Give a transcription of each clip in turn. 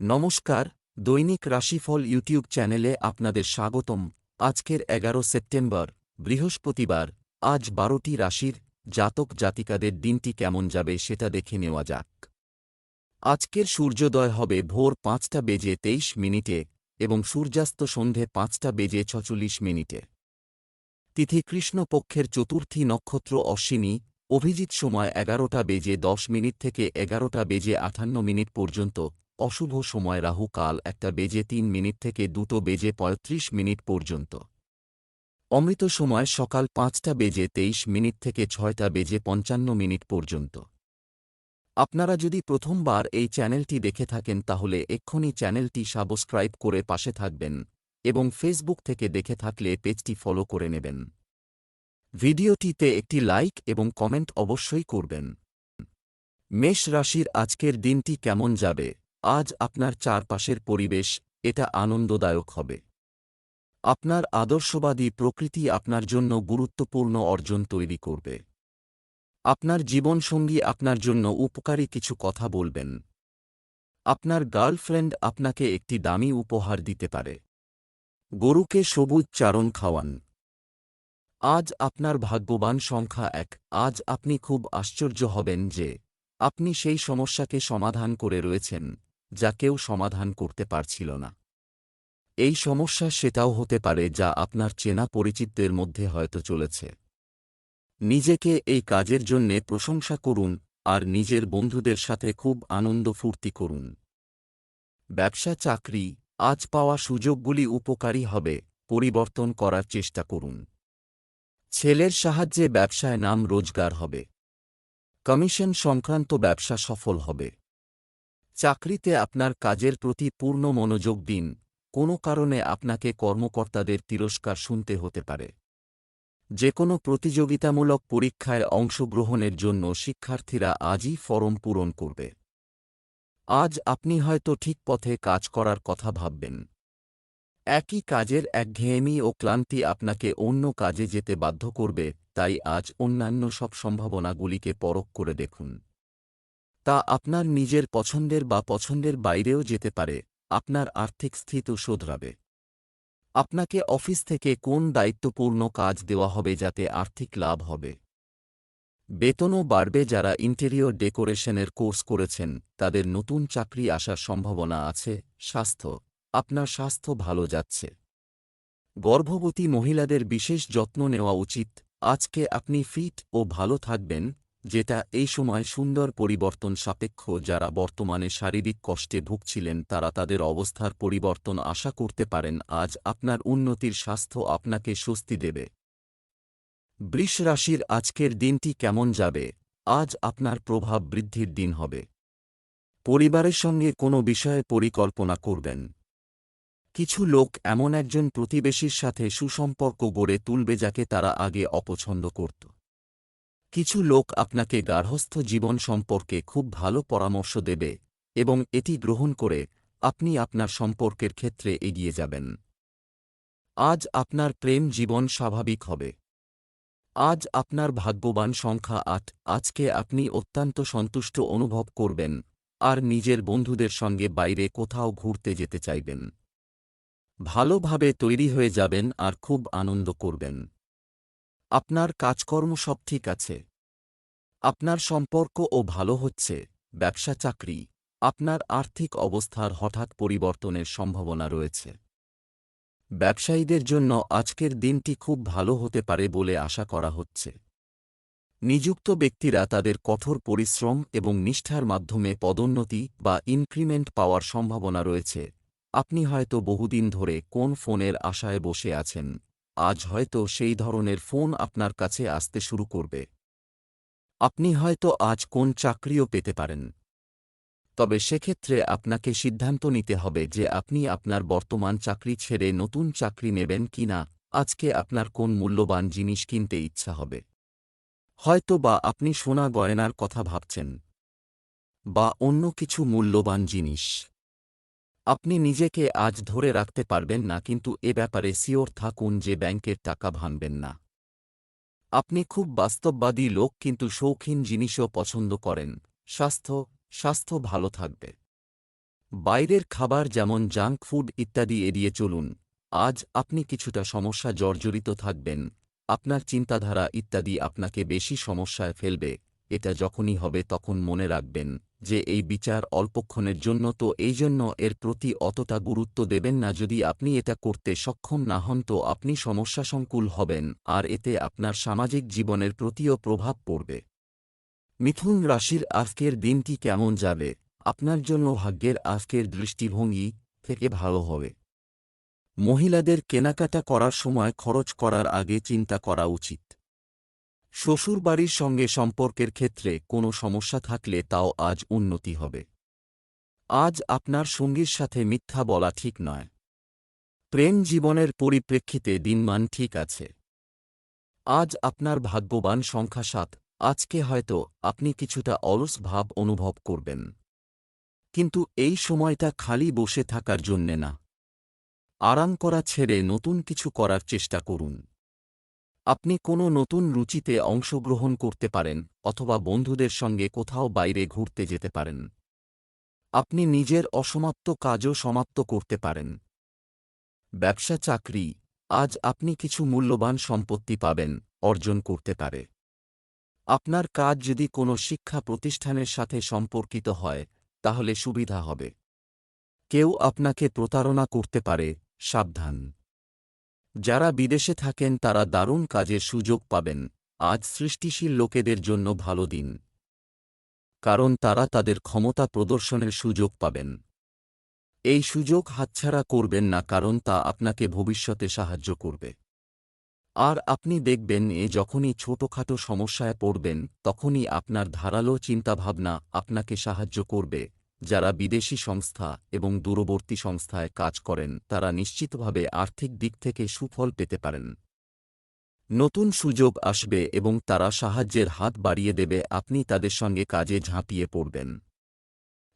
নমস্কার, দৈনিক রাশিফল ইউটিউব চ্যানেলে আপনাদের স্বাগতম। আজকের এগারো সেপ্টেম্বর, বৃহস্পতিবার। আজ বারোটি রাশির জাতক জাতিকাদের দিনটি কেমন যাবে সেটা দেখে নেওয়া যাক। আজকের সূর্যোদয় হবে ভোর পাঁচটা বেজে তেইশ মিনিটে এবং সূর্যাস্ত সন্ধে পাঁচটা বেজে ছচল্লিশ মিনিটে। তিথি কৃষ্ণপক্ষের চতুর্থী নক্ষত্র অশ্বিনী, অভিজিৎ সময় এগারোটা বেজে দশ মিনিট থেকে এগারোটা বেজে আটান্ন মিনিট পর্যন্ত। অশুভ সময় রাহু কাল একটা বেজে তিন মিনিট থেকে দুটো বেজে পঁয়ত্রিশ মিনিট পর্যন্ত। অমৃত সময় সকাল পাঁচটা বেজে তেইশ মিনিট থেকে ছয়টা বেজে পঞ্চান্ন মিনিট পর্যন্ত। আপনারা যদি প্রথমবার এই চ্যানেলটি দেখে থাকেন তাহলে এক্ষুনি চ্যানেলটি সাবস্ক্রাইব করে পাশে থাকবেন এবং ফেসবুক থেকে দেখে থাকলে পেজটি ফলো করে নেবেন। ভিডিওটিতে একটি লাইক এবং কমেন্ট অবশ্যই করবেন। মেষ রাশির আজকের দিনটি কেমন যাবে? আজ আপনার চারপাশের পরিবেশ এটা আনন্দদায়ক হবে। আপনার আদর্শবাদী প্রকৃতি আপনার জন্য গুরুত্বপূর্ণ অর্জন তৈরি করবে। আপনার জীবনসঙ্গী আপনার জন্য উপকারী কিছু কথা বলবেন। আপনার গার্লফ্রেন্ড আপনাকে একটি দামি উপহার দিতে পারে। গরুকে সবুজ চারণ খাওয়ান। আজ আপনার ভাগ্যবান সংখ্যা এক। আজ আপনি খুব আশ্চর্য হবেন যে আপনি সেই সমস্যাকে সমাধান করে রয়েছেন। যা কেউ সমাধান করতে পারছিল না। এই সমস্যা সেটাও হতে পারে যা আপনার চেনা পরিচিতদের মধ্যে হয়তো চলেছে। নিজেকে এই কাজের জন্যে প্রশংসা করুন আর নিজের বন্ধুদের সাথে খুব আনন্দ ফুর্তি করুন। ব্যবসা চাকরি, আজ পাওয়া সুযোগগুলি উপকারী হবে, পরিবর্তন করার চেষ্টা করুন। ছেলের সাহায্যে ব্যবসায় নাম রোজগার হবে। কমিশন সংক্রান্ত ব্যবসা সফল হবে। চাকরিতে আপনার কাজের প্রতি পূর্ণ মনোযোগ দিন, কোনো কারণে আপনাকে কর্মকর্তাদের তিরস্কার শুনতে হতে পারে। যে কোনো প্রতিযোগিতামূলক পরীক্ষায় অংশগ্রহণের জন্য শিক্ষার্থীরা আজই ফরম পূরণ করবে। আজ আপনি হয়তো ঠিক পথে কাজ করার কথা ভাববেন। একই কাজের একঘেয়েমি ও ক্লান্তি আপনাকে অন্য কাজে যেতে বাধ্য করবে, তাই আজ অন্যান্য সব সম্ভাবনাগুলিকে পরখ করে দেখুন। তা আপনার নিজের পছন্দের বা পছন্দের বাইরেও যেতে পারে, আপনার আর্থিক স্থিতি শোধরাবে। আপনাকে অফিস থেকে কোন দায়িত্বপূর্ণ কাজ দেওয়া হবে যাতে আর্থিক লাভ হবে? বেতনও বাড়বে যারা ইন্টেরিয়র ডেকোরেশনের কোর্স করেছেন, তাদের নতুন চাকরি আসার সম্ভাবনা আছে, স্বাস্থ্য, আপনার স্বাস্থ্য ভালো যাচ্ছে। গর্ভবতী মহিলাদের বিশেষ যত্ন নেওয়া উচিত, আজকে আপনি ফিট ও ভালো থাকবেন যেটা এই সময় সুন্দর পরিবর্তন সাপেক্ষ যারা বর্তমানে শারীরিক কষ্টে ভুগছিলেন তারা তাদের অবস্থার পরিবর্তন আশা করতে পারেন, আজ আপনার উন্নতির স্বাস্থ্য আপনাকে স্বস্তি দেবে। বৃষ রাশির আজকের দিনটি কেমন যাবে? আজ আপনার প্রভাব বৃদ্ধির দিন হবে। পরিবারের সঙ্গে কোনো বিষয়ে পরিকল্পনা করবেন। কিছু লোক এমন একজন প্রতিবেশীর সাথে সুসম্পর্ক গড়ে তুলবে যাকে তারা আগে অপছন্দ করত। কিছু লোক আপনাকে গার্হস্থ জীবন সম্পর্কে খুব ভালো পরামর্শ দেবে এবং এটি গ্রহণ করে আপনি আপনার সম্পর্কের ক্ষেত্রে এগিয়ে যাবেন। আজ আপনার প্রেম জীবন স্বাভাবিক হবে। আজ আপনার ভাগ্যবান সংখ্যা আট। আজকে আপনি অত্যন্ত সন্তুষ্ট অনুভব করবেন আর নিজের বন্ধুদের সঙ্গে বাইরে কোথাও ঘুরতে যেতে চাইবেন। ভালোভাবে তৈরি হয়ে যাবেন আর খুব আনন্দ করবেন। আপনার কাজকর্ম সব ঠিক আছে। আপনার সম্পর্ক ও ভালো হচ্ছে, ব্যবসা চাকরি, আপনার আর্থিক অবস্থার হঠাৎ পরিবর্তনের সম্ভাবনা রয়েছে। ব্যবসায়ীদের জন্য আজকের দিনটি খুব ভালো হতে পারে বলে আশা করা হচ্ছে। নিযুক্ত ব্যক্তিরা তাদের কঠোর পরিশ্রম এবং নিষ্ঠার মাধ্যমে পদোন্নতি বা ইনক্রিমেন্ট পাওয়ার সম্ভাবনা রয়েছে। আপনি হয়তো বহুদিন ধরে কোন ফোনের আশায় বসে আছেন। আজ হয়তো সেই ধরনের ফোন আপনার কাছে আসতে শুরু করবে। আপনি হয়তো আজ কোন চাকরিও পেতে পারেন। তবে সেক্ষেত্রে আপনাকে সিদ্ধান্ত নিতে হবে যে আপনি আপনার বর্তমান চাকরি ছেড়ে নতুন চাকরি নেবেন কিনা, আজকে আপনার কোন মূল্যবান জিনিস কিনতে ইচ্ছা হবে। হয়তো বা আপনি সোনা গয়নার কথা ভাবছেন, বা অন্য কিছু মূল্যবান জিনিস। আপনি নিজেকে আজ ধরে রাখতে পারবেন না, কিন্তু এ ব্যাপারে সিওর থাকুন যে ব্যাংকের টাকা ভাঙবেন না। আপনি খুব বাস্তববাদী লোক, কিন্তু শৌখিন জিনিসও পছন্দ করেন। স্বাস্থ্য স্বাস্থ্য ভালো থাকবে। বাইরের খাবার যেমন জাঙ্ক ফুড ইত্যাদি এড়িয়ে চলুন। আজ আপনি কিছুটা সমস্যা জর্জরিত থাকবেন। আপনার চিন্তাধারা ইত্যাদি আপনাকে বেশি সমস্যায় ফেলবে। এটা যখনই হবে তখন মনে রাখবেন যে এই বিচার অল্পক্ষণের জন্য, তো এই জন্য এর প্রতি অতটা গুরুত্ব দেবেন না। যদি আপনি এটা করতে সক্ষম না হন, তো আপনি সমস্যাসংকুল হবেন, আর এতে আপনার সামাজিক জীবনের প্রতিও প্রভাব পড়বে। মিথুন রাশির আজকের দিনটি কেমন যাবে? আপনার জন্য ভাগ্যের আজকের দৃষ্টিভঙ্গি থেকে ভালো হবে। মহিলাদের কেনাকাটা করার সময় খরচ করার আগে চিন্তা করা উচিত। শ্বশুরবাড়ির সঙ্গে সম্পর্কের ক্ষেত্রে কোনো সমস্যা থাকলে তাও আজ উন্নতি হবে। আজ আপনার সঙ্গীর সাথে মিথ্যা বলা ঠিক নয়। প্রেম জীবনের পরিপ্রেক্ষিতে দিনমান ঠিক আছে। আজ আপনার ভাগ্যবান সংখ্যা সাত, আজকে হয়তো আপনি কিছুটা অলস ভাব অনুভব করবেন। কিন্তু এই সময়টা খালি বসে থাকার জন্যে না। আরাম করা ছেড়ে নতুন কিছু করার চেষ্টা করুন। আপনি কোনো নতুন রুচিতে অংশগ্রহণ করতে পারেন অথবা বন্ধুদের সঙ্গে কোথাও বাইরে ঘুরতে যেতে পারেন। আপনি নিজের অসমাপ্ত কাজও সমাপ্ত করতে পারেন। ব্যবসা চাকরি, আজ আপনি কিছু মূল্যবান সম্পত্তি পাবেন, অর্জন করতে পারে। আপনার কাজ যদি কোনো শিক্ষা প্রতিষ্ঠানের সাথে সম্পর্কিত হয়, তাহলে সুবিধা হবে। কেউ আপনাকে প্রতারণা করতে পারে, সাবধান। যারা বিদেশে থাকেন তারা দারুণ কাজের সুযোগ পাবেন। আজ সৃষ্টিশীল লোকেদের জন্য ভালো দিন। কারণ তারা তাদের ক্ষমতা প্রদর্শনের সুযোগ পাবেন। এই সুযোগ হাতছাড়া করবেন না কারণ তা আপনাকে ভবিষ্যতে সাহায্য করবে। আর আপনি দেখবেন এ যখনই ছোটখাটো সমস্যায় পড়বেন, তখনই আপনার ধারালো চিন্তাভাবনা আপনাকে সাহায্য করবে। যারা বিদেশি সংস্থা এবং দূরবর্তী সংস্থায় কাজ করেন, তারা নিশ্চিতভাবে আর্থিক দিক থেকে সুফল পেতে পারেন। নতুন সুযোগ আসবে এবং তারা সাহায্যের হাত বাড়িয়ে দেবে, আপনি তাদের সঙ্গে কাজে ঝাঁপিয়ে পড়বেন।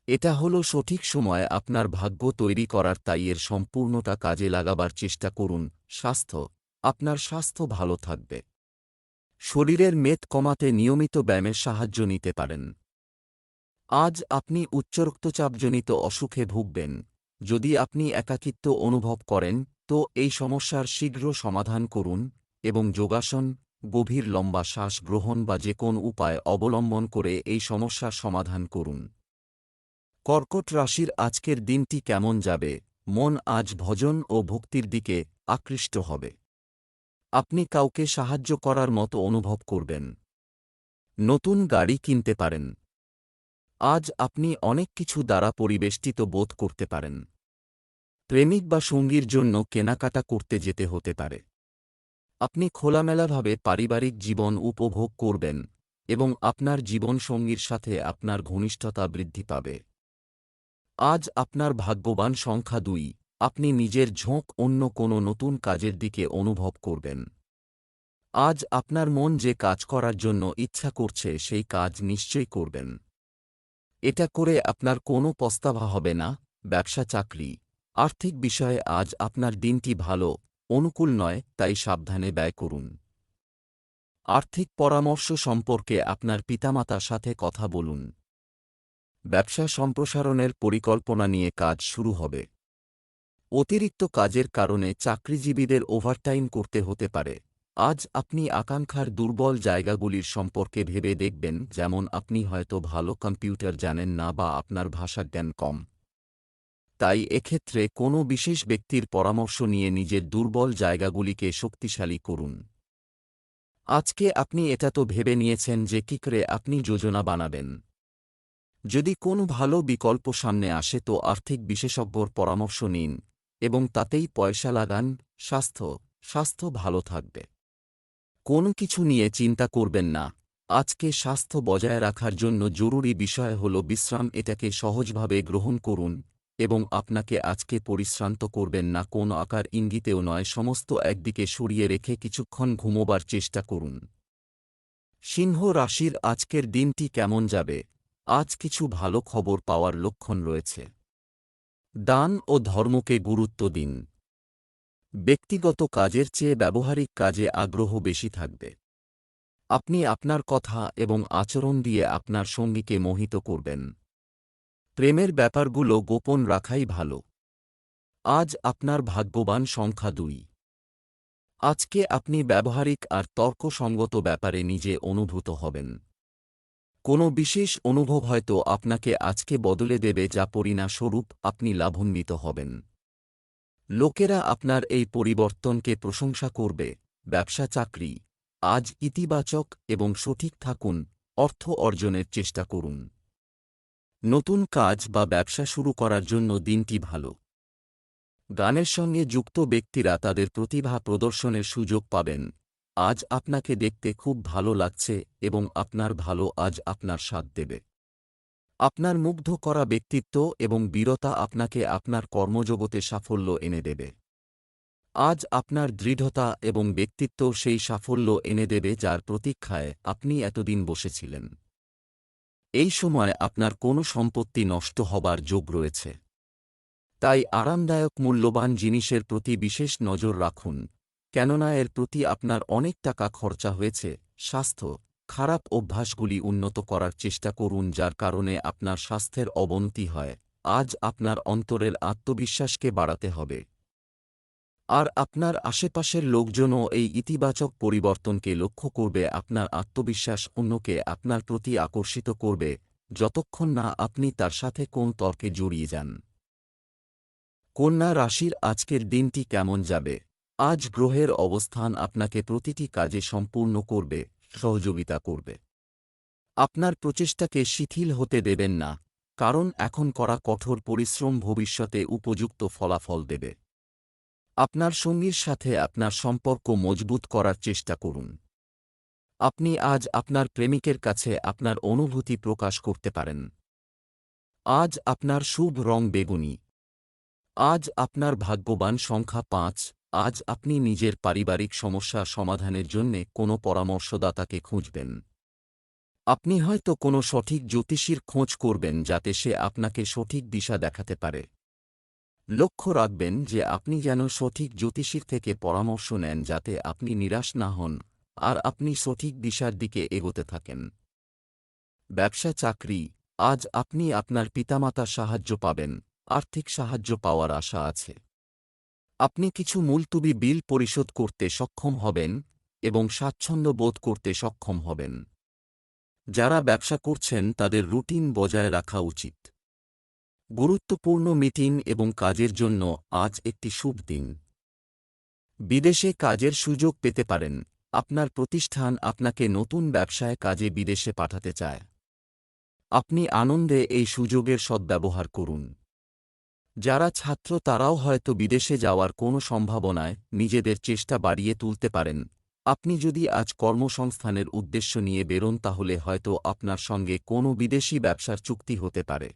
এটা হল সঠিক সময়, আপনার ভাগ্য তৈরি করার তাই এর সম্পূর্ণটা কাজে লাগাবার চেষ্টা করুন, স্বাস্থ্য, আপনার স্বাস্থ্য ভালো থাকবে। শরীরের মেদ কমাতে নিয়মিত ব্যায়ামের সাহায্য নিতে পারেন। আজ আপনি উচ্চ রক্তচাপজনিত অসুখে ভুগবেন। যদি আপনি একাকিত্ব অনুভব করেন, তো এই সমস্যার শীঘ্র সমাধান করুন এবং যোগাসন, গভীর লম্বা শ্বাস গ্রহণ বা যে কোন উপায় অবলম্বন করে এই সমস্যার সমাধান করুন। কর্কট রাশির আজকের দিনটি কেমন যাবে? মন আজ ভজন ও ভক্তির দিকে আকৃষ্ট হবে। আপনি কাউকে সাহায্য করার মতো অনুভব করবেন। নতুন গাড়ি কিনতে পারেন। আজ আপনি অনেক কিছু দ্বারা পরিবেষ্টিত বোধ করতে পারেন। প্রেমিক বা সঙ্গীর জন্য কেনাকাটা করতে যেতে হতে পারে। আপনি খোলামেলাভাবে পারিবারিক জীবন উপভোগ করবেন এবং আপনার জীবন সঙ্গীর সাথে আপনার ঘনিষ্ঠতা বৃদ্ধি পাবে। আজ আপনার ভাগ্যবান সংখ্যা দুই, আপনি নিজের ঝোঁক অন্য কোনো নতুন কাজের দিকে অনুভব করবেন। আজ আপনার মন যে কাজ করার জন্য ইচ্ছা করছে সেই কাজ নিশ্চয়ই করবেন। এটা করে আপনার কোনো পস্তাভা হবে না, ব্যবসা চাকরি। আর্থিক বিষয়ে আজ আপনার দিনটি ভালো, অনুকূল নয়, তাই সাবধানে ব্যয় করুন। আর্থিক পরামর্শ সম্পর্কে আপনার পিতামাতার সাথে কথা বলুন। ব্যবসা সম্প্রসারণের পরিকল্পনা নিয়ে কাজ শুরু হবে। অতিরিক্ত কাজের কারণে চাকরিজীবীদের ওভারটাইম করতে হতে পারে। আজ আপনি আকাঙ্ক্ষার দুর্বল জায়গাগুলির সম্পর্কে ভেবে দেখবেন, যেমন আপনি হয়তো ভালো কম্পিউটার জানেন না বা আপনার ভাষাজ্ঞান কম। তাই এক্ষেত্রে কোনো বিশেষ ব্যক্তির পরামর্শ নিয়ে নিজের দুর্বল জায়গাগুলিকে শক্তিশালী করুন। আজকে আপনি এটা তো ভেবে নিয়েছেন যে কী করে আপনি যোজনা বানাবেন। যদি কোনো ভালো বিকল্প সামনে আসে তো আর্থিক বিশেষজ্ঞর পরামর্শ নিন এবং তাতেই পয়সা লাগান, স্বাস্থ্য স্বাস্থ্য ভালো থাকবে। কোনো কিছু নিয়ে চিন্তা করবেন না। আজকে স্বাস্থ্য বজায় রাখার জন্য জরুরি বিষয় হল বিশ্রাম, এটাকে সহজভাবে গ্রহণ করুন এবং আপনাকে আজকে পরিশ্রান্ত করবেন না, কোন আকার ইঙ্গিতেও নয়, সমস্ত একদিকে সরিয়ে রেখে কিছুক্ষণ ঘুমোবার চেষ্টা করুন। সিংহ রাশির আজকের দিনটি কেমন যাবে? আজ কিছু ভালো খবর পাওয়ার লক্ষণ রয়েছে। দান ও ধর্মকে গুরুত্ব দিন। ব্যক্তিগত কাজের চেয়ে ব্যবহারিক কাজে আগ্রহ বেশি থাকবে। আপনি আপনার কথা এবং আচরণ দিয়ে আপনার সঙ্গীকে মোহিত করবেন। প্রেমের ব্যাপারগুলো গোপন রাখাই ভালো। আজ আপনার ভাগ্যবান সংখ্যা দুই। আজকে আপনি ব্যবহারিক আর তর্কসঙ্গত ব্যাপারে নিজে অনুভূত হবেন। কোনো বিশেষ অনুভব হয়তো আপনাকে আজকে বদলে দেবে যা পরিণাস্বরূপ আপনি লাভান্বিত হবেন। লোকেরা আপনার এই পরিবর্তনকে প্রশংসা করবে, ব্যবসা চাকরি, আজ ইতিবাচক এবং সঠিক থাকুন, অর্থ অর্জনের চেষ্টা করুন। নতুন কাজ বা ব্যবসা শুরু করার জন্য দিনটি ভালো। গানের সঙ্গে যুক্ত ব্যক্তিরা তাদের প্রতিভা প্রদর্শনের সুযোগ পাবেন। আজ আপনাকে দেখতে খুব ভালো লাগছে এবং আপনার ভালো আজ আপনার সাথ দেবে। আপনার মুগ্ধ করা ব্যক্তিত্ব এবং বীরতা আপনাকে আপনার কর্মজগতে সাফল্য এনে দেবে। আজ আপনার দৃঢ়তা এবং ব্যক্তিত্ব সেই সাফল্য এনে দেবে যার প্রতীক্ষায় আপনি এতদিন বসেছিলেন। এই সময় আপনার কোনো সম্পত্তি নষ্ট হবার যোগ রয়েছে। তাই আরামদায়ক মূল্যবান জিনিসের প্রতি বিশেষ নজর রাখুন, কেননা এর প্রতি আপনার অনেক টাকা খরচা হয়েছে, স্বাস্থ্য খারাপ অভ্যাসগুলি উন্নত করার চেষ্টা করুন যার কারণে আপনার স্বাস্থ্যের অবনতি হয়। আজ আপনার অন্তরের আত্মবিশ্বাসকে বাড়াতে হবে। আর আপনার আশেপাশের লোকজনও এই ইতিবাচক পরিবর্তনকে লক্ষ্য করবে, আপনার আত্মবিশ্বাস অন্যকে আপনার প্রতি আকর্ষিত করবে, যতক্ষণ না আপনি তার সাথে কোন তর্কে জড়িয়ে যান। কন্যা রাশির আজকের দিনটি কেমন যাবে? আজ গ্রহের অবস্থান আপনাকে প্রতিটি কাজে সম্পূর্ণ করবে। সহযোগিতা করবে। আপনার প্রচেষ্টাকে শিথিল হতে দেবেন না, কারণ এখন করা কঠোর পরিশ্রম ভবিষ্যতে উপযুক্ত ফলাফল দেবে। আপনার সঙ্গীর সাথে আপনার সম্পর্ক মজবুত করার চেষ্টা করুন। আপনি আজ আপনার প্রেমিকের কাছে আপনার অনুভূতি প্রকাশ করতে পারেন। আজ আপনার শুভ রং বেগুনি। আজ আপনার ভাগ্যবান সংখ্যা পাঁচ। আজ আপনি নিজের পারিবারিক সমস্যা সমাধানের জন্যে কোনো পরামর্শদাতাকে খুঁজবেন। আপনি হয়তো কোনো সঠিক জ্যোতিষীর খোঁজ করবেন যাতে সে আপনাকে সঠিক দিশা দেখাতে পারে। লক্ষ্য রাখবেন যে আপনি যেন সঠিক জ্যোতিষীর থেকে পরামর্শ নেন যাতে আপনি নিরাশ না হন আর আপনি সঠিক দিশার দিকে এগোতে থাকেন। ব্যবসা চাকরি, আজ আপনি আপনার পিতামাতার সাহায্য পাবেন, আর্থিক সাহায্য পাওয়ার আশা আছে। আপনি কিছু মুলতুবি বিল পরিশোধ করতে সক্ষম হবেন এবং স্বাচ্ছন্দ্য বোধ করতে সক্ষম হবেন। যারা ব্যবসা করছেন তাদের রুটিন বজায় রাখা উচিত। গুরুত্বপূর্ণ মিটিং এবং কাজের জন্য আজ একটি শুভ দিন। বিদেশে কাজের সুযোগ পেতে পারেন। আপনার প্রতিষ্ঠান আপনাকে নতুন ব্যবসায় কাজে বিদেশে পাঠাতে চায়। আপনি আনন্দে এই সুযোগের সদ্ব্যবহার করুন। যারা ছাত্র তারাও হয়তো বিদেশে যাওয়ার কোনো সম্ভাবনায় নিজেদের চেষ্টা বাড়িয়ে তুলতে পারেন। আপনি যদি আজ কর্মসংস্থানের উদ্দেশ্য নিয়ে বেরোন তাহলে হয়তো আপনার সঙ্গে কোনো বিদেশি ব্যবসার চুক্তি হতে পারে।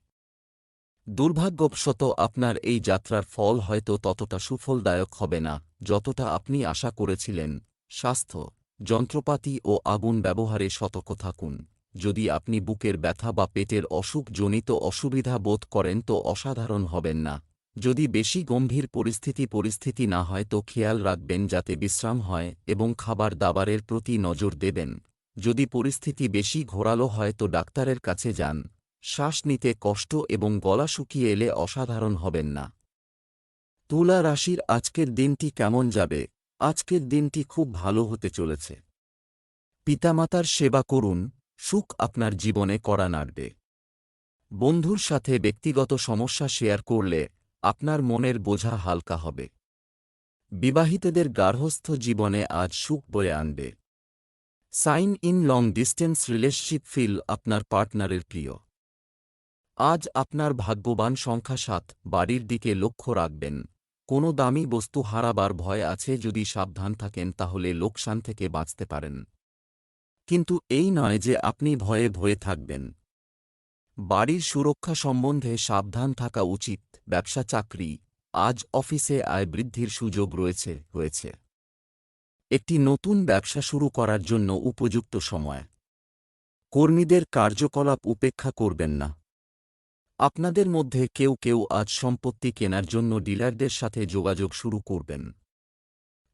দুর্ভাগ্যবশত আপনার এই যাত্রার ফল হয়তো ততটা সুফলদায়ক হবে না, যতটা আপনি আশা করেছিলেন। স্বাস্থ্য, যন্ত্রপাতি ও আগুন ব্যবহারে সতর্ক থাকুন। যদি আপনি বুকের ব্যথা বা পেটের অসুখজনিত অসুবিধা বোধ করেন তো অসাধারণ হবেন না। যদি বেশি গম্ভীর পরিস্থিতি পরিস্থিতি না হয় তো খেয়াল রাখবেন যাতে বিশ্রাম হয় এবং খাবার দাবারের প্রতি নজর দেবেন। যদি পরিস্থিতি বেশি ঘোরালো হয় তো ডাক্তারের কাছে যান। শ্বাস নিতে কষ্ট এবং গলা শুকিয়ে এলে অসাধারণ হবেন না। তুলা রাশির আজকের দিনটি কেমন যাবে? আজকের দিনটি খুব ভালো হতে চলেছে। পিতামাতার সেবা করুন। সুখ আপনার জীবনে করা নাড়বে। বন্ধুর সাথে ব্যক্তিগত সমস্যা শেয়ার করলে আপনার মনের বোঝা হালকা হবে। বিবাহিতদের গার্হস্থ জীবনে আজ সুখ বয়ে আনবে। Sign in long distance relationship feel আপনার পার্টনারের প্রিয়। আজ আপনার ভাগ্যবান সংখ্যা সাত, বাড়ির দিকে লক্ষ্য রাখবেন। কোনো দামি বস্তু হারাবার ভয় আছে যদি সাবধান থাকেন তাহলে লোকসান থেকে বাঁচতে পারেন। কিন্তু এই নয় যে আপনি ভয়ে ভয়ে থাকবেন। বাড়ির সুরক্ষা সম্বন্ধে সাবধান থাকা উচিত, ব্যবসা চাকরি, আজ অফিসে আয় বৃদ্ধির সুযোগ রয়েছে, হয়েছে। একটি নতুন ব্যবসা শুরু করার জন্য উপযুক্ত সময়। কর্মীদের কার্যকলাপ উপেক্ষা করবেন না। আপনাদের মধ্যে কেউ কেউ আজ সম্পত্তি কেনার জন্য ডিলারদের সাথে যোগাযোগ শুরু করবেন।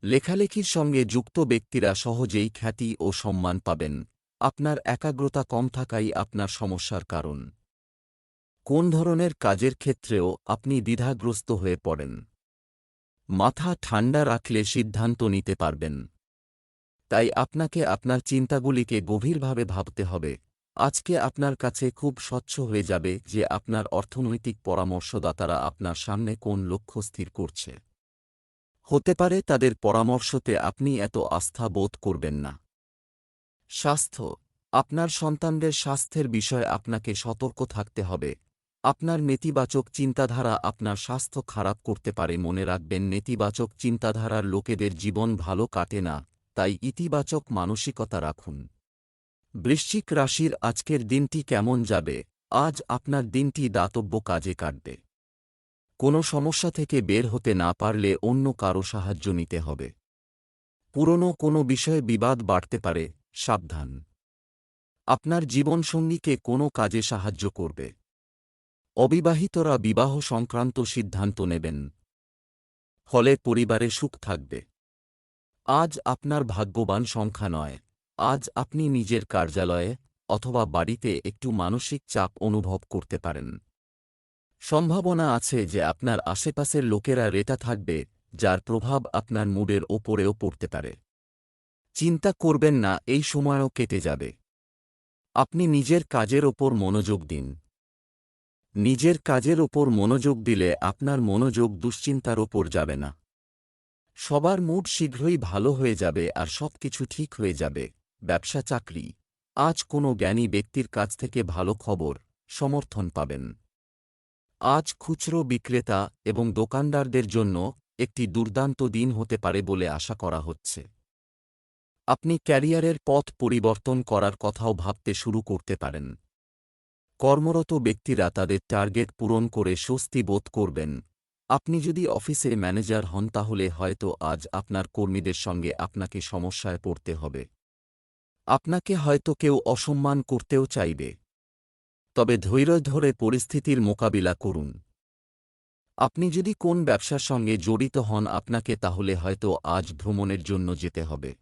লেখালেখির সঙ্গে যুক্ত ব্যক্তিরা সহজেই খ্যাতি ও সম্মান পাবেন। আপনার একাগ্রতা কম থাকাই আপনার সমস্যার কারণ। কোন ধরনের কাজের ক্ষেত্রেও আপনি দ্বিধাগ্রস্ত হয়ে পড়েন। মাথা ঠান্ডা রাখলে সিদ্ধান্ত নিতে পারবেন। তাই আপনাকে আপনার চিন্তাগুলিকে গভীরভাবে ভাবতে হবে। আজকে আপনার কাছে খুব স্বচ্ছ হয়ে যাবে যে আপনার অর্থনৈতিক পরামর্শদাতারা আপনার সামনে কোন লক্ষ্য স্থির করছে। হতে পারে তাদের পরামর্শতে আপনি এত আস্থা বোধ করবেন না। স্বাস্থ্য। আপনার সন্তানদের স্বাস্থ্যের বিষয়ে আপনাকে সতর্ক থাকতে হবে। আপনার নেতিবাচক চিন্তাধারা আপনার স্বাস্থ্য খারাপ করতে পারে মনে রাখবেন নেতিবাচক চিন্তাধারার লোকেদের জীবন ভালো কাটে না, তাই ইতিবাচক মানসিকতা রাখুন। বৃশ্চিক রাশির আজকের দিনটি কেমন যাবে? আজ আপনার দিনটি দাতব্য কাজে কাটবে। কোনো সমস্যা থেকে বের হতে না পারলে অন্য কারও সাহায্য নিতে হবে। পুরনো কোনো বিষয়ে বিবাদ বাড়তে পারে, সাবধান। আপনার জীবনসঙ্গীকে কোনো কাজে সাহায্য করবে। অবিবাহিতরা বিবাহ সংক্রান্ত সিদ্ধান্ত নেবেন। ফলে পরিবারে সুখ থাকবে। আজ আপনার ভাগ্যবান সংখ্যা নয়। আজ আপনি নিজের কার্যালয়ে অথবা বাড়িতে একটু মানসিক চাপ অনুভব করতে পারেন। সম্ভাবনা আছে যে আপনার আশেপাশের লোকেরা রেটা থাকবে, যার প্রভাব আপনার মুডের ওপরেও পড়তে পারে। চিন্তা করবেন না, এই সময়ও কেটে যাবে। আপনি নিজের কাজের ওপর মনোযোগ দিন। নিজের কাজের ওপর মনোযোগ দিলে আপনার মনোযোগ দুশ্চিন্তার ওপর যাবে না। সবার মুড শীঘ্রই ভালো হয়ে যাবে আর সব কিছু ঠিক হয়ে যাবে। ব্যবসা, চাকরি। আজ কোনো জ্ঞানী ব্যক্তির কাছ থেকে ভালো খবর, সমর্থন পাবেন। আজ খুচরো বিক্রেতা এবং দোকানদারদের জন্য একটি দুর্দান্ত দিন হতে পারে বলে আশা করা হচ্ছে। আপনি ক্যারিয়ারের পথ পরিবর্তন করার কথাও ভাবতে শুরু করতে পারেন। কর্মরত ব্যক্তিরা তাদের টার্গেট পূরণ করে স্বস্তি বোধ করবেন। আপনি যদি অফিসে ম্যানেজার হন তাহলে হয়তো আজ আপনার কর্মীদের সঙ্গে আপনাকে সমস্যায় পড়তে হবে। আপনাকে হয়তো কেউ অসম্মান করতেও চাইবে। তবে ধৈর্য ধরে পরিস্থিতির মোকাবিলা করুন। আপনি যদি কোন ব্যবসার সঙ্গে জড়িত হন, আপনাকে তাহলে হয়তো আজ ভ্রমণের জন্য যেতে হবে।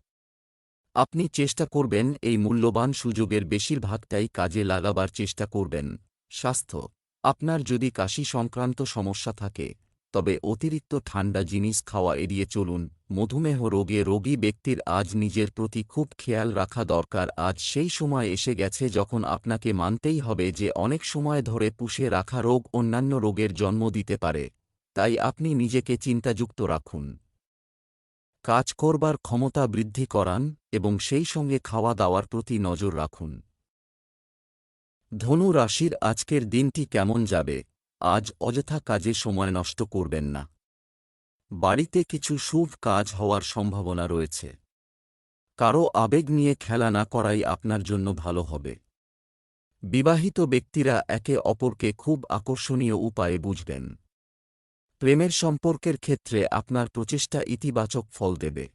আপনি চেষ্টা করবেন এই মূল্যবান সুযোগের বেশিরভাগটাই কাজে লাগাবার চেষ্টা করবেন। স্বাস্থ্য, আপনার যদি কাশি সংক্রান্ত সমস্যা থাকে তবে অতিরিক্ত ঠান্ডা জিনিস খাওয়া এড়িয়ে চলুন। মধুমেহ রোগে রোগী ব্যক্তির আজ নিজের প্রতি খুব খেয়াল রাখা দরকার। আজ সেই সময় এসে গেছে যখন আপনাকে মানতেই হবে যে অনেক সময় ধরে পুষে রাখা রোগ অন্যান্য রোগের জন্ম দিতে পারে। তাই আপনি নিজেকে চিন্তাযুক্ত রাখুন। কাজ করবার ক্ষমতা বৃদ্ধি করান এবং সেই সঙ্গে খাওয়া দাওয়ার প্রতি নজর রাখুন। ধনু রাশির আজকের দিনটি কেমন যাবে? আজ অযথা কাজে সময় নষ্ট করবেন না। বাড়িতে কিছু শুভ কাজ হওয়ার সম্ভাবনা রয়েছে। কারও আবেগ নিয়ে খেলা না করাই আপনার জন্য ভালো হবে। বিবাহিত ব্যক্তিরা একে অপরকে খুব আকর্ষণীয় উপায়ে বুঝবেন। প্রেমের সম্পর্কের ক্ষেত্রে আপনার প্রচেষ্টা ইতিবাচক ফল দেবে।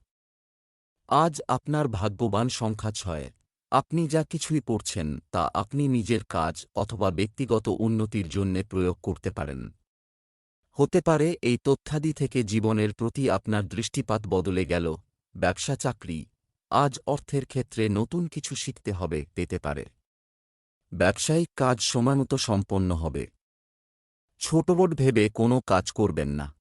আজ আপনার ভাগ্যবান সংখ্যা ছয়। আপনি যা কিছুই পড়ছেন তা আপনি নিজের কাজ অথবা ব্যক্তিগত উন্নতির জন্যে প্রয়োগ করতে পারেন। হতে পারে এই তথ্যাদি থেকে জীবনের প্রতি আপনার দৃষ্টিপাত বদলে গেল, ব্যবসা চাকরি, আজ অর্থের ক্ষেত্রে নতুন কিছু শিখতে হবে পেতে পারে। ব্যবসায়িক কাজ সময়মতো সম্পন্ন হবে। ছোটবোট ভেবে কোনো কাজ করবেন না।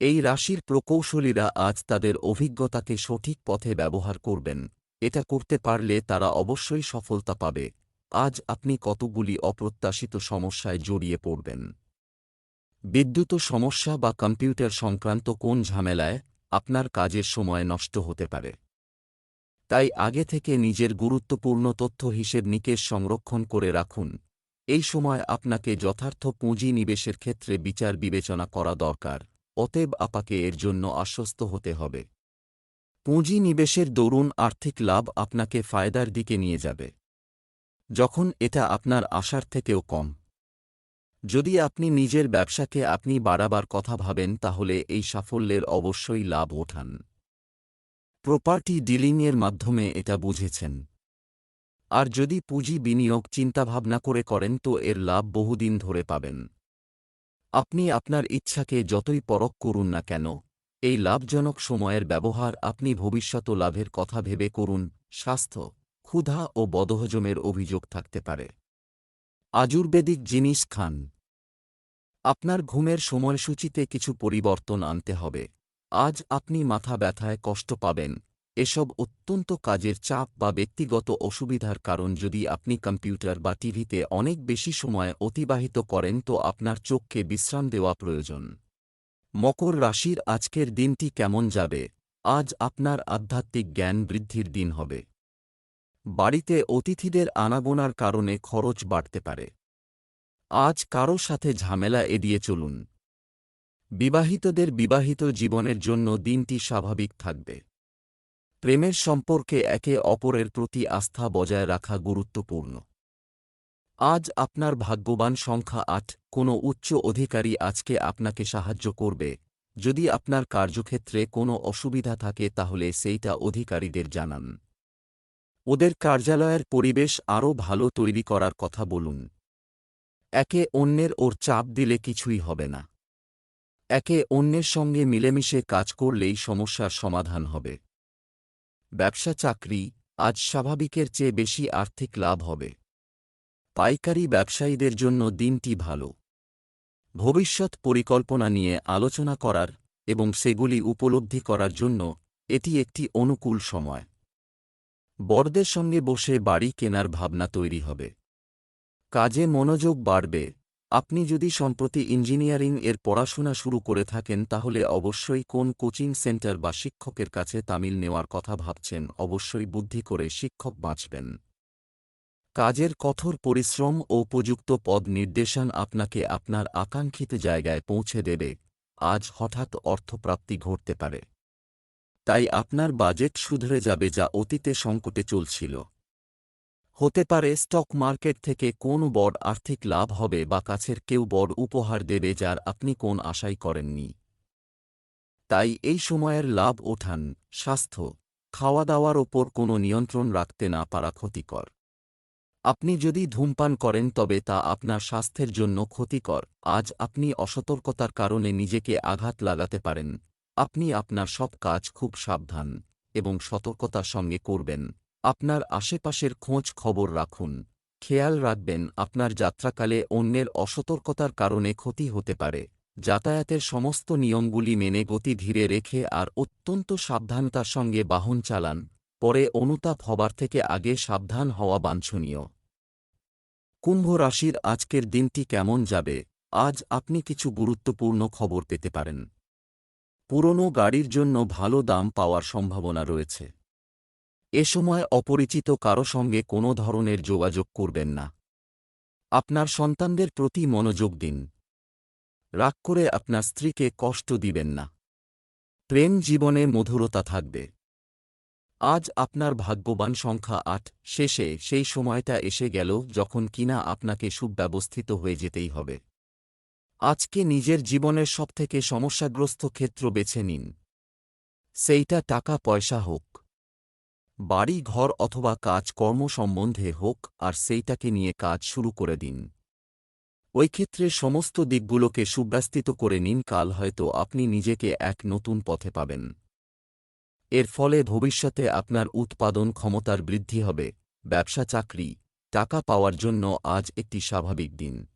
এই রাশির প্রকৌশলীরা আজ তাদের অভিজ্ঞতাকে সঠিক পথে ব্যবহার করবেন। এটা করতে পারলে তারা অবশ্যই সফলতা পাবে। আজ আপনি কতগুলি অপ্রত্যাশিত সমস্যায় জড়িয়ে পড়বেন? বিদ্যুৎ সমস্যা বা কম্পিউটার সংক্রান্ত কোন ঝামেলায় আপনার কাজের সময় নষ্ট হতে পারে? তাই আগে থেকে নিজের গুরুত্বপূর্ণ তথ্য হিসেব নিকেশ সংরক্ষণ করে রাখুন। এই সময় আপনাকে যথার্থ পুঁজি নিবেশের ক্ষেত্রে বিচার বিবেচনা করা দরকার। অতএব আপাকে এর জন্য আশ্বস্ত হতে হবে। পুঁজি নিবেশের দরুন আর্থিক লাভ আপনাকে ফায়দার দিকে নিয়ে যাবে। যখন এটা আপনার আশার থেকেও কম। যদি আপনি নিজের ব্যবসাকে আপনি বাড়াবার কথা ভাবেন, তাহলে এই সাফল্যের অবশ্যই লাভ ওঠান। প্রপার্টি ডিলিংয়ের মাধ্যমে এটা বুঝেছেন। আর যদি পুঁজি বিনিয়োগ চিন্তাভাবনা করে করেন, তো এর লাভ বহুদিন ধরে পাবেন। আপনি আপনার ইচ্ছাকে যতই পরখ করুন না কেন এই লাভজনক সময়ের ব্যবহার আপনি ভবিষ্যৎ লাভের কথা ভেবে করুন, স্বাস্থ্য, ক্ষুধা ও বদহজমের অভিযোগ থাকতে পারে। আজুর্বেদিক জিনিস খান। আপনার ঘুমের সময়সূচিতে কিছু পরিবর্তন আনতে হবে। আজ আপনি মাথা ব্যথায় কষ্ট পাবেন। এসব অত্যন্ত কাজের চাপ বা ব্যক্তিগত অসুবিধার কারণ যদি আপনি কম্পিউটার বা টিভিতে অনেক বেশি সময় অতিবাহিত করেন তো আপনার চোখকে বিশ্রাম দেওয়া প্রয়োজন। মকর রাশির আজকের দিনটি কেমন যাবে? আজ আপনার আধ্যাত্মিক জ্ঞান বৃদ্ধির দিন হবে। বাড়িতে অতিথিদের আনাগোনার কারণে খরচ বাড়তে পারে। আজ কারও সাথে ঝামেলা এড়িয়ে চলুন। বিবাহিতদের বিবাহিত জীবনের জন্য দিনটি স্বাভাবিক থাকবে। প্রেমের সম্পর্কে একে অপরের প্রতি আস্থা বজায় রাখা গুরুত্বপূর্ণ। আজ আপনার ভাগ্যবান সংখ্যা আট, কোনো উচ্চ অধিকারী আজকে আপনাকে সাহায্য করবে। যদি আপনার কার্যক্ষেত্রে কোনো অসুবিধা থাকে তাহলে সেইটা অধিকারীদের জানান। ওদের কার্যালয়ের পরিবেশ আরও ভালো তৈরি করার কথা বলুন। একে অন্যের ওর চাপ দিলে কিছুই হবে না। একে অন্যের সঙ্গে মিলেমিশে কাজ করলেই সমস্যার সমাধান হবে। ব্যবসা চাকরি আজ স্বাভাবিকের চেয়ে বেশি আর্থিক লাভ হবে। পাইকারি ব্যবসায়ীদের জন্য দিনটি ভালো। ভবিষ্যৎ পরিকল্পনা নিয়ে আলোচনা করার এবং সেগুলি উপলব্ধি করার জন্য এটি একটি অনুকূল সময়। বড়দের সঙ্গে বসে বাড়ি কেনার ভাবনা তৈরি হবে। কাজে মনোযোগ বাড়বে। আপনি যদি সম্প্রতি ইঞ্জিনিয়ারিং এর পড়াশোনা শুরু করে থাকেন, তাহলে অবশ্যই কোন কোচিং সেন্টার বা শিক্ষকের কাছে তামিল নেওয়ার কথা ভাবছেন, অবশ্যই বুদ্ধি করে শিক্ষক বাঁচবেন। কাজের কঠোর পরিশ্রম ও উপযুক্ত পদ নির্দেশন আপনাকে আপনার আকাঙ্ক্ষিত জায়গায় পৌঁছে দেবে। আজ হঠাৎ অর্থপ্রাপ্তি ঘটতে পারে। তাই আপনার বাজেট শুধরে যাবে যা অতীতে সংকটে চলছিল। হতে পারে স্টক মার্কেট থেকে কোন বড় আর্থিক লাভ হবে বা কাছের কেউ বড় উপহার দেবে যার আপনি কোন আশাই করেননি। তাই এই সময়ের লাভ ওঠান, স্বাস্থ্য খাওয়া দাওয়ার ওপর কোনো নিয়ন্ত্রণ রাখতে না পারা ক্ষতিকর। আপনি যদি ধূমপান করেন তবে তা আপনার স্বাস্থ্যের জন্য ক্ষতিকর। আজ আপনি অসতর্কতার কারণে নিজেকে আঘাত লাগাতে পারেন। আপনি আপনার সব কাজ খুব সাবধান এবং সতর্কতার সঙ্গে করবেন। আপনার আশেপাশের খোঁজ খবর রাখুন। খেয়াল রাখবেন, আপনার যাত্রাকালে অন্যের অসতর্কতার কারণে ক্ষতি হতে পারে। যাতায়াতের সমস্ত নিয়মগুলি মেনে গতি ধীরে রেখে আর অত্যন্ত সাবধানতার সঙ্গে বাহন চালান। পরে অনুতাপ হবার থেকে আগে সাবধান হওয়া বাঞ্ছনীয়। কুম্ভ রাশির আজকের দিনটি কেমন যাবে? আজ আপনি কিছু গুরুত্বপূর্ণ খবর পেতে পারেন। পুরনো গাড়ির জন্য ভালো দাম পাওয়ার সম্ভাবনা রয়েছে। এ সময় অপরিচিত কারও সঙ্গে কোনো ধরনের যোগাযোগ করবেন না। আপনার সন্তানদের প্রতি মনোযোগ দিন। রাগ করে আপনার স্ত্রীকে কষ্ট দিবেন না। প্রেম জীবনে মধুরতা থাকবে। আজ আপনার ভাগ্যবান সংখ্যা আট। শেষে সেই সময়টা এসে গেল যখন কিনা আপনাকে সুব্যবস্থিত হয়ে যেতেই হবে। আজকে নিজের জীবনের সবথেকে সমস্যাগ্রস্ত ক্ষেত্র বেছে নিন। সেইটা টাকা পয়সা হোক, বাড়ি ঘর অথবা কাজ কর্ম সম্বন্ধে হোক আর সেইটাকে নিয়ে কাজ শুরু করে দিন। ওই ক্ষেত্রে সমস্ত দিকগুলোকে সুব্যস্তিত করে নিন, কাল হয়তো আপনি নিজেকে এক নতুন পথে পাবেন। এর ফলে ভবিষ্যতে আপনার উৎপাদন ক্ষমতার বৃদ্ধি হবে, ব্যবসা চাকরি, টাকা পাওয়ার জন্য আজ একটি স্বাভাবিক দিন।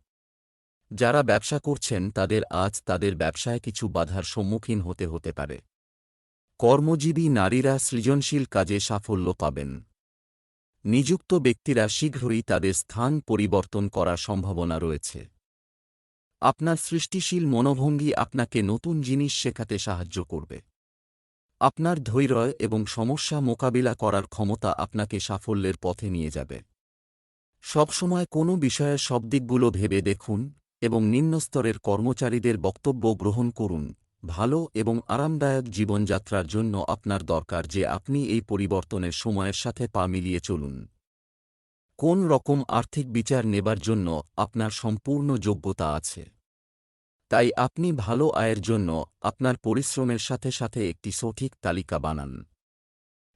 যারা ব্যবসা করছেন, তাদের আজ তাদের ব্যবসায় কিছু বাধার সম্মুখীন হতে হতে পারে। কর্মজীবী নারীরা সৃজনশীল কাজে সাফল্য পাবেন। নিযুক্ত ব্যক্তিরা শীঘ্রই তাদের স্থান পরিবর্তন করার সম্ভাবনা রয়েছে। আপনার সৃষ্টিশীল মনোভঙ্গি আপনাকে নতুন জিনিস শেখাতে সাহায্য করবে। আপনার ধৈর্য এবং সমস্যা মোকাবিলা করার ক্ষমতা আপনাকে সাফল্যের পথে নিয়ে যাবে। সবসময় কোনো বিষয়ে সব দিকগুলো ভেবে দেখুন এবং নিম্নস্তরের কর্মচারীদের বক্তব্য গ্রহণ করুন। ভালো এবং আরামদায়ক জীবনযাত্রার জন্য আপনার দরকার যে আপনি এই পরিবর্তনের সময়ের সাথে পা মিলিয়ে চলুন। কোন রকম আর্থিক বিচার নেবার জন্য আপনার সম্পূর্ণ যোগ্যতা আছে? তাই আপনি ভালো আয়ের জন্য আপনার পরিশ্রমের সাথে সাথে একটি সঠিক তালিকা বানান।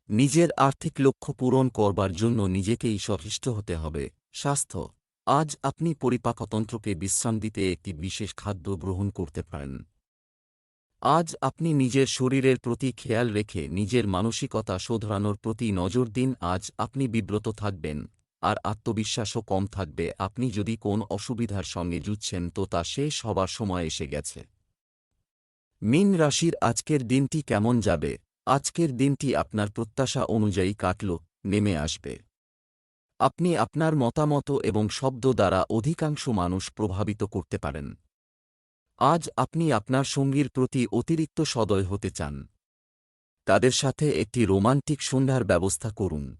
নিজের আর্থিক লক্ষ্য পূরণ করবার জন্য নিজেকেই সহিষ্ঠ হতে হবে। স্বাস্থ্য। আজ আপনি পরিপাকতন্ত্রকে বিশ্রাম দিতে একটি বিশেষ খাদ্য গ্রহণ করতে পারেন। আজ আপনি নিজের শরীরের প্রতি খেয়াল রেখে নিজের মানসিকতা শোধরানোর প্রতি নজর দিন। আজ আপনি বিব্রত থাকবেন। আর আত্মবিশ্বাসও কম থাকবে। আপনি যদি কোন অসুবিধার সঙ্গে যুঝছেন তো তা শেষ হবার সময় এসে গেছে। মিন রাশির আজকের দিনটি কেমন যাবে? আজকের দিনটি আপনার প্রত্যাশা অনুযায়ী কাটল, নেমে আসবে। আপনি আপনার মতামত এবং শব্দ দ্বারা অধিকাংশ মানুষ প্রভাবিত করতে পারেন। আজ আপনি আপনার সঙ্গীর প্রতি অতিরিক্ত সদয় হতে চান। তাদের সাথে একটি রোমান্টিক সন্ধ্যার ব্যবস্থা করুন।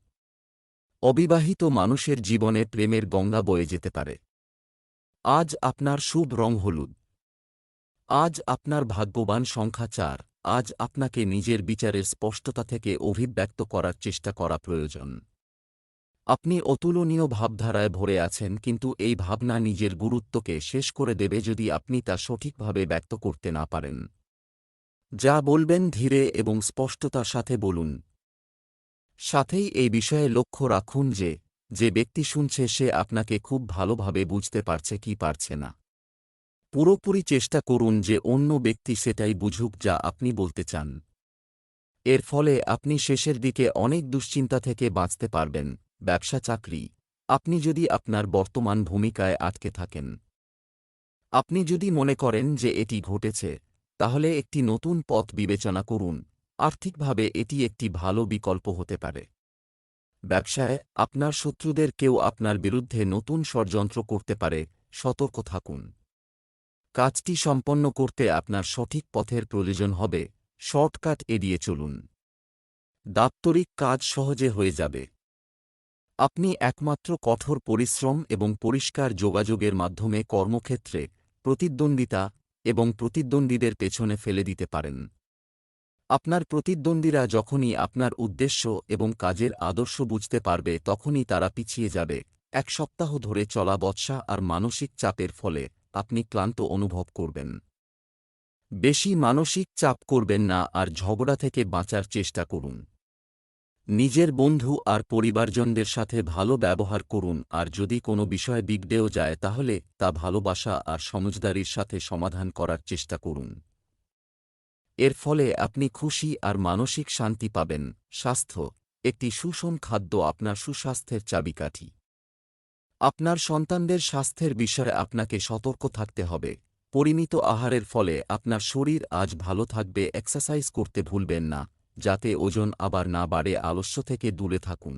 অবিবাহিত মানুষের জীবনে প্রেমের গঙ্গা বয়ে যেতে পারে। আজ আপনার শুভ রং হলুদ। আজ আপনার ভাগ্যবান সংখ্যা চার। আজ আপনাকে নিজের বিচারের স্পষ্টতা থেকে অভিব্যক্ত করার চেষ্টা করা প্রয়োজন। আপনি অতুলনীয় ভাবধারায় ভরে আছেন, কিন্তু এই ভাবনা নিজের গুরুত্বকে শেষ করে দেবে যদি আপনি তা সঠিকভাবে ব্যক্ত করতে না পারেন। যা বলবেন ধীরে এবং স্পষ্টতার সাথে বলুন। সাথেই এই বিষয়ে লক্ষ্য রাখুন যে যে ব্যক্তি শুনছে সে আপনাকে খুব ভালোভাবে বুঝতে পারছে কি পারছে না। পুরোপুরি চেষ্টা করুন যে অন্য ব্যক্তি সেটাই বুঝুক যা আপনি বলতে চান। এর ফলে আপনি শেষের দিকে অনেক দুশ্চিন্তা থেকে বাঁচতে পারবেন, ব্যবসা, চাকরি। আপনি যদি আপনার বর্তমান ভূমিকায় আটকে থাকেন। আপনি যদি মনে করেন যে এটি ঘটেছে, তাহলে একটি নতুন পথ বিবেচনা করুন। আর্থিকভাবে এটি একটি ভালো বিকল্প হতে পারে। ব্যবসায় আপনার শত্রুদের কেউ আপনার বিরুদ্ধে নতুন ষড়যন্ত্র করতে পারে, সতর্ক থাকুন। কাজটি সম্পন্ন করতে আপনার সঠিক পথের প্রয়োজন হবে, শর্টকাট এড়িয়ে চলুন। দাপ্তরিক কাজ সহজে হয়ে যাবে। আপনি একমাত্র কঠোর পরিশ্রম এবং পরিষ্কার যোগাযোগের মাধ্যমে কর্মক্ষেত্রে প্রতিদ্বন্দ্বিতা এবং প্রতিদ্বন্দ্বীদের পেছনে ফেলে দিতে পারেন। আপনার প্রতিদ্বন্দ্বীরা যখনই আপনার উদ্দেশ্য এবং কাজের আদর্শ বুঝতে পারবে, তখনই তারা পিছিয়ে যাবে। এক সপ্তাহ ধরে চলা বৎসা আর মানসিক চাপের ফলে আপনি ক্লান্ত অনুভব করবেন। বেশি মানসিক চাপ করবেন না আর ঝগড়া থেকে বাঁচার চেষ্টা করুন। নিজের বন্ধু আর পরিবারজনদের সাথে ভালো ব্যবহার করুন আর যদি কোনো বিষয়ে বিগড়েও যায় তাহলে তা ভালোবাসা আর সমজদারির সাথে সমাধান করার চেষ্টা করুন। এর ফলে আপনি খুশি আর মানসিক শান্তি পাবেন। স্বাস্থ্য, একটি সুষম খাদ্য আপনার সুস্বাস্থ্যের চাবিকাঠি। আপনার সন্তানদের স্বাস্থ্যের বিষয়ে আপনাকে সতর্ক থাকতে হবে। পরিমিত আহারের ফলে আপনার শরীর আজ ভালো থাকবে, এক্সারসাইজ করতে ভুলবেন না, যাতে ওজন আবার না বাড়ে, আলস্য থেকে দূরে থাকুন।